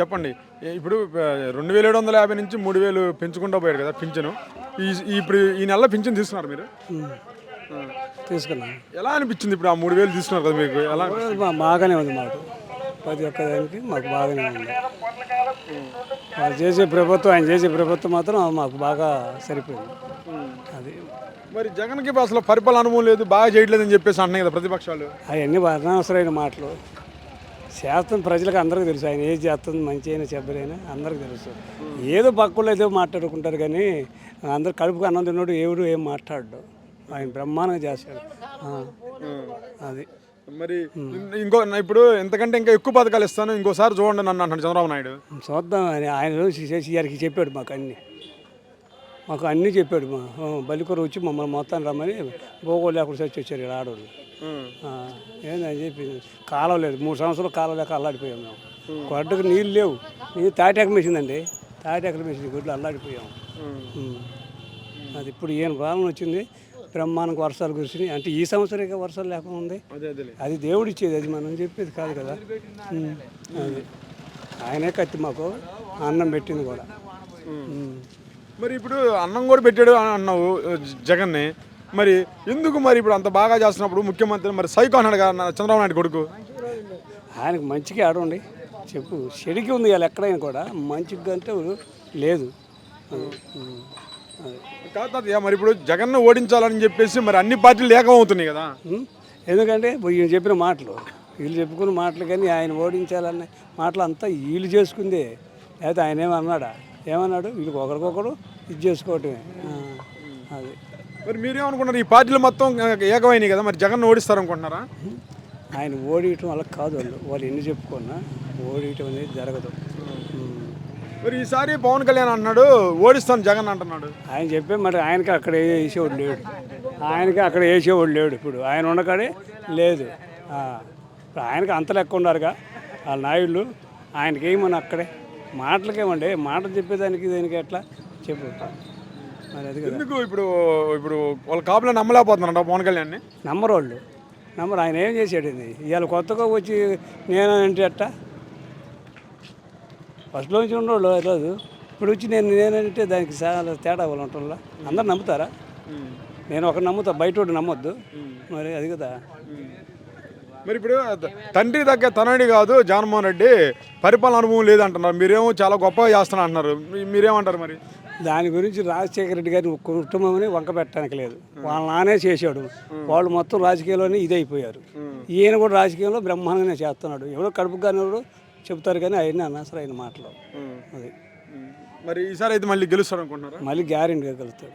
చెప్పండి. ఇప్పుడు రెండు వేల ఏడు వందల యాభై నుంచి మూడు వేలు పెంచుకుంటూ పోయారు కదా పింఛను. ఈ ఇప్పుడు ఈ నెల పింఛన్ తీసుకున్నారు మీరు? ఆ. తీసుకున్నాం. ఎలా అనిపించింది ఇప్పుడు ఆ మూడు వేలు తీసుకున్నారు కదా మీకు? ఎలా బాగానే ఉంది మాకు. ప్రతి ఒక్క దానికి మాకు బాగానే ఉంది. వాళ్ళు చేసే ప్రభుత్వం ఆయన చేసే ప్రభుత్వం మాత్రం మాకు బాగా సరిపోయింది. అది. మరి జగన్కి అసలు పరిపాలన అనుభవం లేదు బాగా చేయట్లేదని చెప్పేసి అంటున్నాయి కదా ప్రతిపక్షాలు. అవన్నీ అనవసరమైన మాటలు. శాస్త్రం ప్రజలకు అందరికీ తెలుసు. ఆయన ఏది చేస్తుంది మంచి అయినా చెడ్డైనా అందరికీ తెలుసు. ఏదో పక్కలో ఏదో మాట్లాడుకుంటారు కానీ అందరు కడుపుకు అన్నం తిన్నాడు ఎవడు ఏం మాట్లాడు ఆయన బ్రహ్మాండంగా చేస్తాడు అది. మరి ఇంకో ఇప్పుడు ఎంతకంటే ఇంకా ఎక్కువ పథకాలు ఇస్తాను. ఇంకోసారి చూడండి నన్ను అంటాడు చంద్రబాబు నాయుడు. చూద్దాం అని. ఆయన గారికి చెప్పాడు మాకు అన్నీ. మాకు అన్నీ చెప్పాడు మా. బలికూర వచ్చి మమ్మల్ని మొత్తం రమ్మని గోగోలు లేకుండా చచ్చి వచ్చారు ఇక్కడ ఆడవాళ్ళు ఏందని చెప్పి కాలం లేదు. మూడు సంవత్సరాలు కాలం లేక అల్లాడిపోయాం మేము. గొడ్డకు నీళ్ళు లేవు. నీళ్ళు తాటాక మెషిందండి తాటాకల మెషిన్ గుడ్లు అల్లాడిపోయాం. అది ఇప్పుడు ఈయన పాలన వచ్చింది. బ్రహ్మాండంగా వర్షాలు కురిసినాయి. అంటే ఈ సంవత్సరం వర్షాలు లేకుండా ఉంది. అదే అదే అది దేవుడు ఇచ్చేది. అది మనం చెప్పేది కాదు కదా. అది. ఆయనే కత్తి మాకు అన్నం పెట్టింది కూడా. మరి ఇప్పుడు అన్నం కూడా పెట్టాడు అని అన్నావు జగన్ని. మరి ఎందుకు మరి ఇప్పుడు అంత బాగా చేస్తున్నప్పుడు ముఖ్యమంత్రి మరి సైకో అన్నాడు కదా చంద్రబాబు నాయుడు కొడుకు? ఆయనకు మంచిగా ఆడండి. చెప్పు చెడికి ఉంది ఇవాళ ఎక్కడైనా కూడా. మంచిగా అంటే లేదు. కాదు మరి ఇప్పుడు జగన్ను ఓడించాలని చెప్పేసి మరి అన్ని పార్టీలు ఏకమవుతున్నాయి కదా. ఎందుకంటే ఈయన చెప్పిన మాటలు వీళ్ళు చెప్పుకున్న మాటలు కానీ ఆయన ఓడించాలనే మాటలు అంతా వీళ్ళు చేసుకుందే. లేకపోతే ఆయన ఏమన్నాడా? ఏమన్నాడు? వీళ్ళకి ఒకరికొకరు ఇది చేసుకోవటమే. మరి మీరేమనుకున్నారు ఈ పార్టీలు మొత్తం ఏకమైనాయి కదా మరి జగన్ ఓడిస్తారు అనుకుంటున్నారా ఆయన ఓడియటం వల్ల కాదు వాళ్ళు. వాళ్ళు ఎన్ని చెప్పుకున్నా ఓడియటం అనేది జరగదు. మరి ఈసారి పవన్ కళ్యాణ్ అన్నాడు ఓడిస్తాను జగన్ అంటున్నాడు. ఆయన చెప్పే మరి ఆయనకి అక్కడ వేసేవాడు లేడు. ఆయనకి అక్కడ వేసేవాడు లేడు ఇప్పుడు. ఆయన ఉండకాడే లేదు. ఇప్పుడు ఆయనకి అంత లెక్క ఉన్నారుగా వాళ్ళ నాయుళ్ళు. ఆయనకి ఏమని అక్కడే మాటలకేమండి? మాటలు చెప్పేదానికి దీనికి ఎట్లా చెప్పు. ఎందుకు ఇప్పుడు ఇప్పుడు వాళ్ళ కాపులో నమ్మలేకపోతున్నారంట పవన్ కళ్యాణ్ని? నమ్మరు వాళ్ళు నమ్మరు. ఆయన ఏం చేశాడు ఇవాళ కొత్తగా వచ్చి నేనంటే ఎట్టా? ఫస్ట్లో నుంచి ఉండేవాళ్ళు రోజు ఇప్పుడు వచ్చి నేను నేనంటే దానికి చాలా తేడా వాళ్ళు ఉంటుందా అందరు నమ్ముతారా? నేను ఒక నమ్ముతా బయట ఒకటి నమ్మొద్దు. మరి అది కదా. మరి ఇప్పుడు తండ్రి దగ్గర తనడి కాదు జగన్మోహన్ రెడ్డి పరిపాలన అనుభవం లేదంటున్నారు. మీరేమో చాలా గొప్పగా చేస్తున్నా అంటున్నారు. మీరేమంటారు మరి? దాని గురించి రాజశేఖర రెడ్డి గారి కుటుంబంని వంక పెట్టడానికి లేదు వాళ్ళ నానే చేశాడు. వాళ్ళు మొత్తం రాజకీయాల్లోనే ఇదైపోయారు. ఈయన కూడా రాజకీయంలో బ్రహ్మాండంగానే చేస్తున్నాడు. ఎవరో కడుపు కానీ ఎవరో చెప్తారు కానీ అవన్నీ అనవసరమైన మాటలు. అది. మరి ఈసారి అయితే మళ్ళీ గెలుస్తారు అనుకుంటున్నారా మళ్ళీ గ్యారెంటీగా కలుస్తాడు